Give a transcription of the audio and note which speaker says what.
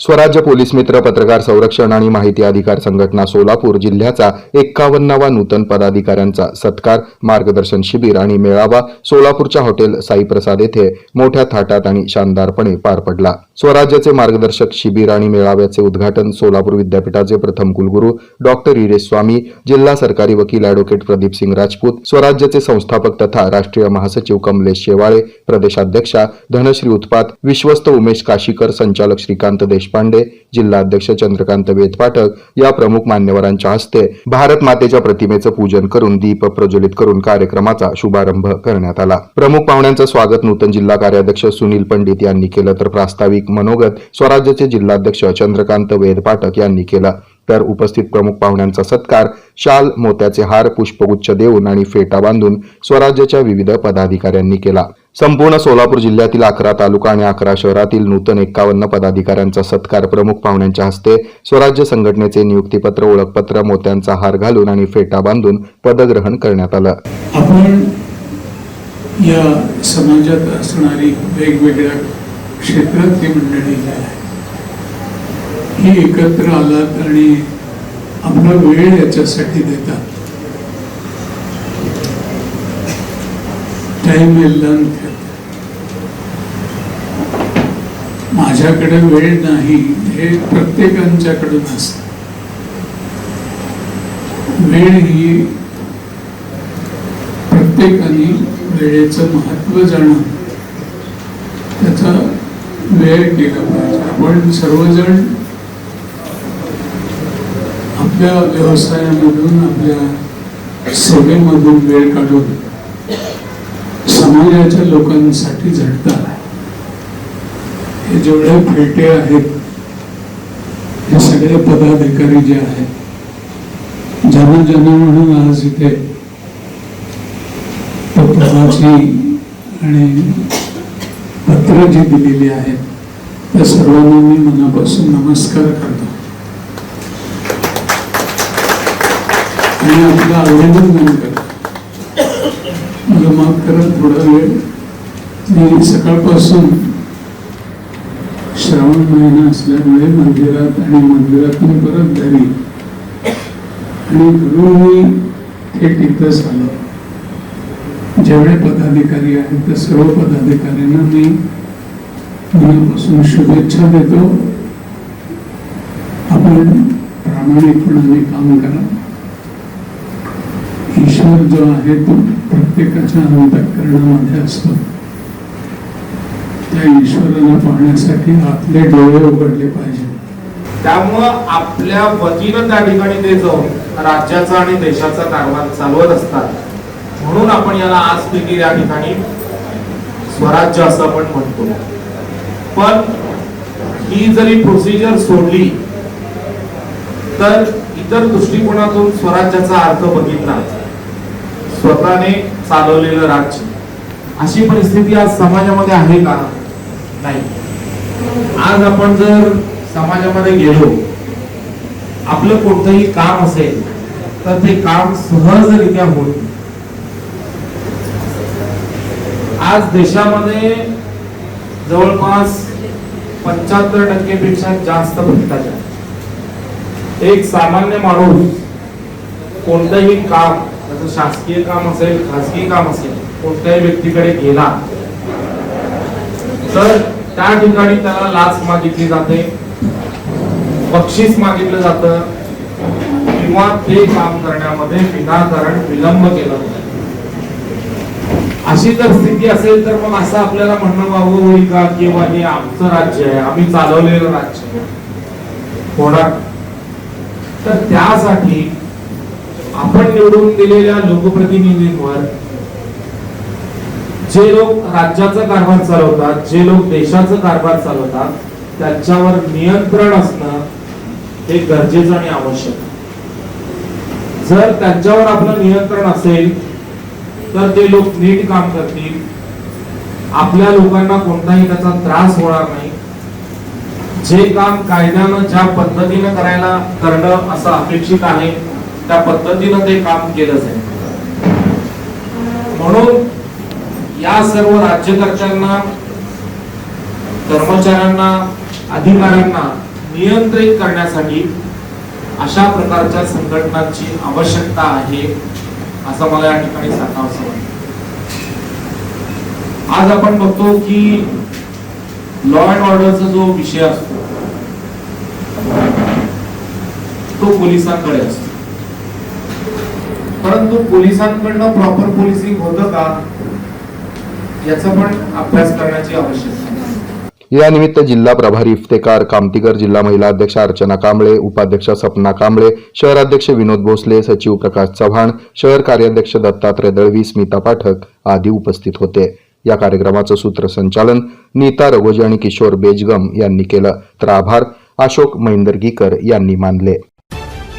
Speaker 1: स्वराज्य पोलीस मित्र पत्रकार संरक्षण आणि माहिती अधिकार संघटना सोलापूर जिल्ह्याचा एक्कावन्नावा नूतन पदाधिकाऱ्यांचा सत्कार मार्गदर्शन शिबिर आणि मेळावा सोलापूरच्या हॉटेल साईप्रसाद येथे मोठ्या थाटात आणि शानदारपणे पार पडला. स्वराज्याचे मार्गदर्शक शिबिर आणि मेळाव्याचे उद्घाटन सोलापूर विद्यापीठाचे प्रथम कुलगुरू डॉक्टर इरेश स्वामी जिल्हा सरकारी वकील अॅडव्होकेट प्रदीप सिंग राजपूत स्वराज्याचे संस्थापक तथा राष्ट्रीय महासचिव कमलेश शेवाळे प्रदेशाध्यक्षा धनश्री उत्पात विश्वस्त उमेश काशीकर संचालक श्रीकांत देश देशपांडे जिल्हाध्यक्ष चंद्रकांत वेदपाठक या प्रमुख मान्यवरांच्या हस्ते भारत मातेच्या प्रतिमेचं पूजन करून दीप प्रज्वलित करून कार्यक्रमाचा शुभारंभ करण्यात आला. प्रमुख पाहुण्यांचं स्वागत नूतन जिल्हा कार्याध्यक्ष सुनील पंडित यांनी केलं तर प्रास्ताविक मनोगत स्वराज्याचे जिल्हाध्यक्ष चंद्रकांत वेदपाठक यांनी केला. तर उपस्थित प्रमुख पाहुण्यांचा सत्कार शाल मोत्याचे हार पुष्पगुच्छ देऊन आणि फेटा बांधून स्वराज्याच्या विविध पदाधिकाऱ्यांनी केला. संपूर्ण सोलापूर जिल्ह्यातील अकरा तालुका आणि अकरा शहरातील नूतन एक्कावन्न पदाधिकाऱ्यांचा सत्कार प्रमुख पाहुण्यांच्या हस्ते स्वराज्य संघटनेचे नियुक्तीपत्र ओळखपत्र मोत्यांचा हार घालून आणि फेटा बांधून पदग्रहण करण्यात आलं.
Speaker 2: आपण या समाजात असणारी वेगवेगळ्या क्षेत्रातली मंडळी ही एकत्र आलात आणि आपला वेळ याच्यासाठी देतात. टाइम वेल माझ्याकडे वेळ नाही हे प्रत्येकांच्याकडून असत. वेळ ही प्रत्येकाने वेळेचं महत्त्व जाणून त्याचा वेळ केला पाहिजे. आपण सर्वजण आपल्या व्यवसायामधून आपल्या सेवेमधून वेळ काढून समाजाच्या लोकांसाठी झटतात हे जेवढे फेटे आहेत हे सगळे पदाधिकारी जे आहेत जन जन म्हणून आज इथे पत्राची आणि पत्र जी दिलेली आहेत त्या सर्वांना मी मनापासून नमस्कार करतो. आणि आपलं अभिनंदन करतो. मला माफ करा थोडा वेळ. मी सकाळपासून श्रावण महिना असल्यामुळे मंदिरात आणि मंदिरातून परत घरी. आणि घरून मी थेट इथंच आलो जेवढे पदाधिकारी आहेत त्या सर्व पदाधिकाऱ्यांना मी मनापासून शुभेच्छा देतो. आपण प्रामाणिकपणाने काम करा. ईश्वर जो आहे तो प्रत्येकाच्या अंतकरणामध्ये असतो. त्या ईश्वराला पाहण्यासाठी आपले डोळे उघडले पाहिजे.
Speaker 3: त्यामुळं आपल्या वतीनं त्या ठिकाणी ते जाऊन राज्याचा आणि देशाचा कारभार चालवत असतात म्हणून आपण याला आज देखील या ठिकाणी स्वराज्य असं आपण म्हणतो. पण ही जरी प्रोसिजर सोडली तर इतर दृष्टिकोनातून स्वराज्याचा अर्थ बघितला. स्वतःने चालवलेलं राज्य. अशी परिस्थिती आज समाजामध्ये आहे का? नाही. आज आपण जर समाजामध्ये गेलो आपलं कोणतंही काम असेल तर ते काम सहजरित्या होत आज देशामध्ये जवळपास पंच्याहत्तर टक्केपेक्षा जास्त भ्रष्टाचार. एक सामान्य माणूस कोणतंही काम त्याचं शासकीय काम असेल खासगी काम असेल कोणत्याही व्यक्तीकडे गेला तर त्या ठिकाणी त्याला लाच मागितली जाते बक्षीस मागितलं जातं किंवा ते काम करण्यामध्ये विनाकारण विलंब केला जातो. अशी जर स्थिती असेल तर मग असं आपल्याला म्हणणं वावं होईल का किंवा हे आमचं राज्य आहे आम्ही चालवलेलं राज्य होणार? तर त्यासाठी आपण निवडून दिलेल्या लोकप्रतिनिधींवर जे लोक राज्याचा कारभार चालवतात जे लोक देशाचा कारभार चालवतात त्यांच्यावर नियंत्रण असणं हे गरजेचं आणि आवश्यक जर त्यांच्यावर आपलं नियंत्रण असेल तर ते लोक नीट काम करतील. आपल्या लोकांना कोणताही त्याचा त्रास होणार नाही. जे काम कायद्यानं ज्या पद्धतीनं करायला करणं असं अपेक्षित आहे त्या पद्धतीनं ते काम केलं जाईल. म्हणून या सर्व राज्यकर्त्यांना कर्मचाऱ्यांना अधिकाऱ्यांना नियंत्रित करण्यासाठी अशा प्रकारच्या संघटनांची आवश्यकता आहे असं मला या ठिकाणी सांगावंसं वाटतं. आज आपण बघतो की लॉ अँड ऑर्डरचा जो विषय असतो तो पोलिसांकडे असतो. परंतु पोलिसांकडनं प्रॉपर पोलिसिंग होतं का याचा पण अभ्यास करण्याची आवश्यकता
Speaker 1: या निमित्त जिल्हा प्रभारी इफ्तेकार कामतीकर जिल्हा महिला अध्यक्ष अर्चना कांबळे उपाध्यक्ष सपना कांबळे शहराध्यक्ष विनोद भोसले सचिव प्रकाश चव्हाण शहर कार्याध्यक्ष दत्तात्रय दळवी स्मिता पाठक आदी उपस्थित होते. या कार्यक्रमाचं सूत्रसंचालन नीता रघोजी आणि किशोर बेजगम यांनी केलं. तर आभार अशोक मैंदर्गीकर यांनी मानले.